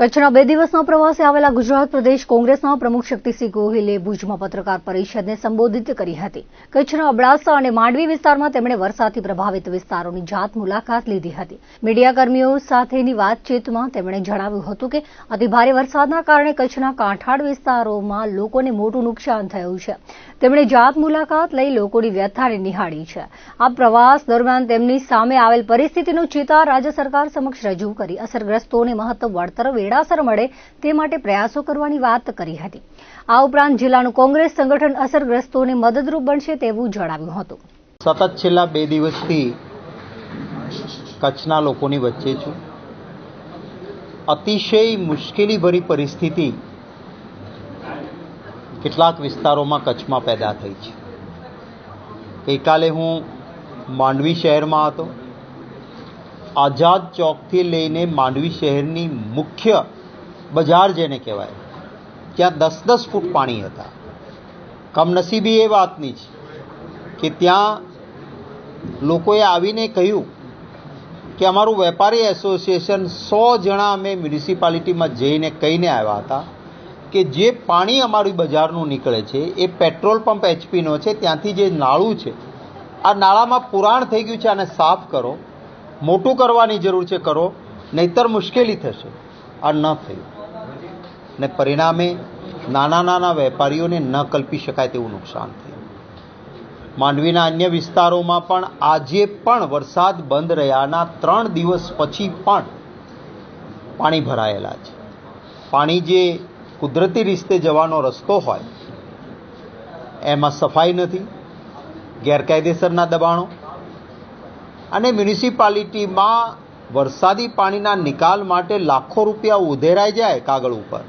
કચ્છના બે દિવસના પ્રવાસે આવેલા ગુજરાત પ્રદેશ કોંગ્રેસના પ્રમુખ શક્તિસિંહ ગોહિલે ભુજમાં પત્રકાર પરિષદને સંબોધિત કરી હતી. કચ્છના અબડાસા અને માંડવી વિસ્તારમાં તેમણે વરસાદથી પ્રભાવિત વિસ્તારોની જાત મુલાકાત લીધી હતી. મીડિયાકર્મીઓ સાથેની વાતચીતમાં તેમણે જણાવ્યું હતું કે અતિભારે વરસાદના કારણે કચ્છના કાંઠાળ વિસ્તારોમાં લોકોને મોટું નુકસાન થયું છે. તેમણે જાત મુલાકાત લઈ લોકોની વ્યથાને નિહાળી છે. આ પ્રવાસ દરમિયાન તેમની સામે આવેલ પરિસ્થિતિનો ચિતાર રાજ્ય સરકાર સમક્ષ રજૂ કરી અસરગ્રસ્તોને મહત્તમ વળતર વેળાસર મળે તે માટે પ્રયાસો કરવાની વાત કરી હતી. આ ઉપરાંત જિલ્લાનું કોંગ્રેસ સંગઠન અસરગ્રસ્તોને મદદરૂપ બનશે તેવું જણાવ્યું હતું. સતત છેલ્લા બે દિવસથી કચ્છના લોકોની વચ્ચે છું. અતિશય મુશ્કેલીભરી પરિસ્થિતિ કેટલાક વિસ્તારોમાં કચ્છમાં પેદા થઈ છે. ગઈકાલે હું માંડવી શહેરમાં હતો. આઝાદ ચોકથી લઈને માંડવી શહેરની મુખ્ય બજાર જેને કહેવાય, ત્યાં દસ દસ ફૂટ પાણી હતા. કમનસીબી એ વાતની છે કે ત્યાં લોકોએ આવીને કહ્યું કે અમારું વેપારી એસોસિએશન સો જણા અમે મ્યુનિસિપાલિટીમાં જઈને કહીને આવ્યા હતા કે જે પાણી અમારી બજારનું નીકળે છે, એ પેટ્રોલ પંપ એચપીનો છે, ત્યાંથી જે નાળું છે, આ નાળામાં પુરાણ થઈ ગયું છે, આને સાફ કરો. મોટું કરવાની જરૂર છે, કરો. નહીતર મુશ્કેલી થશે. આ ન થયું. ને પરિણામે નાના નાના વેપારીઓને ન કલ્પી શકાય તેવું નુકસાન થયું. માંડવીના અન્ય વિસ્તારોમાં પણ આજે પણ વરસાદ બંધ રહ્યાના ત્રણ દિવસ પછી પણ પાણી ભરાયેલા છે. પાણી જે કુદરતી રીતે જવાનો રસ્તો હોય, એમાં સફાઈ નથી, ગેરકાયદેસરના દબાણો અને મ્યુનિસિપાલિટીમાં વરસાદી પાણીના નિકાલ માટે લાખો રૂપિયા ઉધેરાઈ જાય કાગળ ઉપર.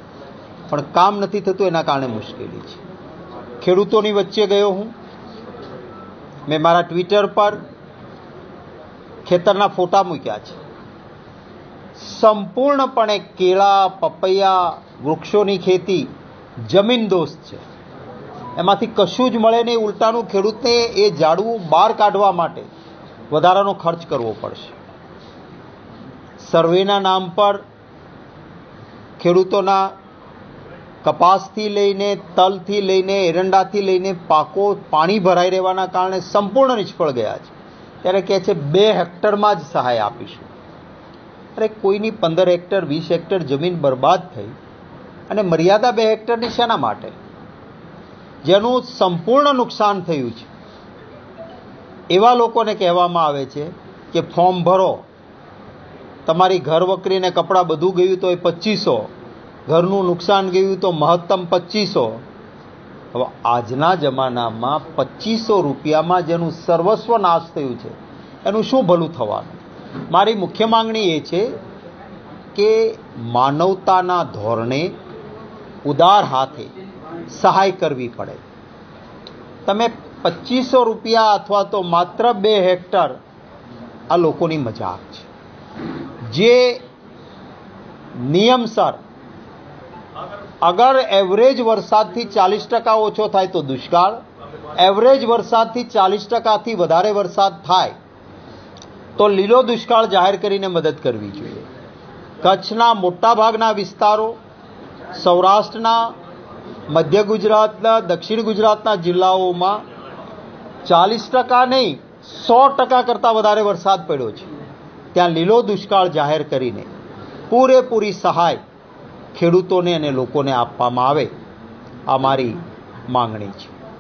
પણ કામ નથી થતું, એના કારણે મુશ્કેલી છે. ખેડૂતોની વચ્ચે ગયો હું. મેં મારા ટ્વિટર પર ખેતરના ફોટા મૂક્યા છે. સંપૂર્ણપણે કેળા, પપૈયા, વૃક્ષોની ખેતી જમીન દોસ્ત છે. એમાંથી કશું જ મળે નહીં. ઉલટાનું ખેડૂતને એ ઝાડવું બહાર કાઢવા માટે વધારાનો ખર્ચ કરવો પડશે. સર્વેના નામ પર ખેડૂતોના કપાસથી લઈને તલથી લઈને એરંડાથી લઈને પાકો પાણી ભરાઈ રહેવાના કારણે સંપૂર્ણ નિષ્ફળ ગયા છે. ત્યારે કહે છે, બે હેક્ટરમાં જ સહાય આપીશું. અરે કોઈની પંદર હેક્ટર, વીસ હેક્ટર જમીન બરબાદ થઈ અને મર્યાદા બે હેક્ટરની શેના માટે? જેનું સંપૂર્ણ નુકસાન થયું છે. એવા લોકોને કહેવામાં આવે છે કે ફોર્મ ભરો. તમારી ઘર વકરીને કપડાં બધું ગયું તો એ પચીસો ઘરનું નુકસાન ગયું તો મહત્તમ પચીસો હવે આજના જમાનામાં પચીસો રૂપિયામાં જેનું સર્વસ્વ નાશ થયું છે. એનું શું ભલું થવાનું? મારી મુખ્ય માંગણી એ છે કે માનવતાના ધોરણે ઉદાર હાથે સહાય કરવી પડે. તમે પચીસો રૂપિયા અથવા તો માત્ર બે હેક્ટર આ લોકોની મજાક છે. જે નિયમસર અગર એવરેજ વરસાદથી ચાલીસ ટકા ઓછો થાય તો દુષ્કાળ એવરેજ વરસાદથી ચાલીસ ટકાથી વધારે વરસાદ થાય તો લીલો દુષ્કાળ જાહેર કરીને મદદ કરવી જોઈએ. કચ્છના મોટાભાગના વિસ્તારો, સૌરાષ્ટ્રના મધ્ય ગુજરાતના, દક્ષિણ ગુજરાતના જિલ્લાઓમાં ચાલીસ ટકા નહીં, સો ટકા કરતાં વધારે વરસાદ પડ્યો છે. ત્યાં લીલો દુષ્કાળ જાહેર કરીને પૂરેપૂરી સહાય ખેડૂતોને અને લોકોને આપવામાં આવે, આ મારી માંગણી છે.